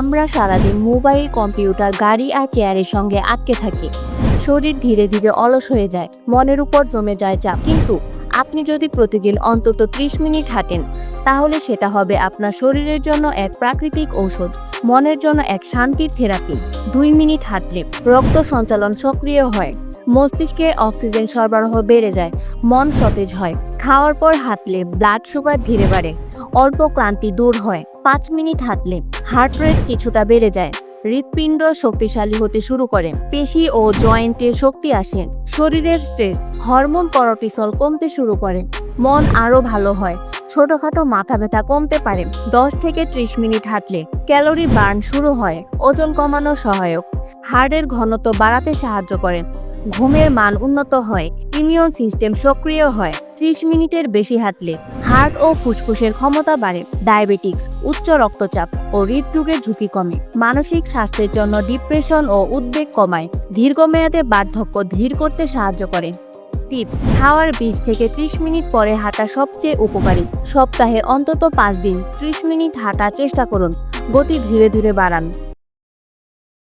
আমরা সারাদিন mobile, computer, গাড়ি আর চেয়ারের সঙ্গে আটকে থাকি। শরীর ধীরে ধীরে অলস হয়ে যায়, মনের উপর জমে যায় চাপ। কিন্তু আপনি যদি প্রতিদিন অন্তত ত্রিশ মিনিট হাঁটেন, তাহলে সেটা হবে আপনার শরীরের জন্য এক প্রাকৃতিক ঔষধ, মনের জন্য এক শান্তির থেরাপি। দুই মিনিট হাঁটলে রক্ত সঞ্চালন সক্রিয় হয়, মস্তিষ্কে অক্সিজেন সরবরাহ বেড়ে যায়, মন সতেজ হয়। খাওয়ার পর হাঁটলে ব্লাড সুগার ধীরে বাড়ে, অল্প ক্লান্তি দূর হয়। পাঁচ মিনিট হাঁটলে হার্ট রেট কিছুটা বেড়ে যায়। হৃৎপিণ্ড শক্তিশালী হতে শুরু করে, পেশি ও জয়েন্টে শক্তি আসে, শরীরের স্ট্রেস হরমোন করটিসল কমতে শুরু করে, মন আরও ভালো হয়, ছোটখাটো মাথা ব্যথা কমতে পারে। দশ থেকে ত্রিশ মিনিট হাঁটলে ক্যালোরি বার্ন শুরু হয়, ওজন কমানো সহায়ক। হাড়ের ঘনত্ব বাড়াতে সাহায্য করে, ঘুমের মান উন্নত হয় ইমিউন সিস্টেম সক্রিয় হয়। ত্রিশ মিনিটের বেশি হাঁটলে হার্ট ও ফুসফুসের ক্ষমতা বাড়ে, ডায়াবেটিক্স, উচ্চ রক্তচাপ ও হৃদরোগের ঝুঁকি কমে, মানসিক স্বাস্থ্যের জন্য ডিপ্রেশন ও উদ্বেগ কমায়, দীর্ঘমেয়াদে বার্ধক্য ধীর করতে সাহায্য করে। টিপস, খাওয়ার বিশ থেকে ত্রিশ মিনিট পরে হাঁটা সবচেয়ে উপকারী। সপ্তাহে অন্তত পাঁচ দিন ত্রিশ মিনিট হাঁটার চেষ্টা করুন, গতি ধীরে ধীরে বাড়ান।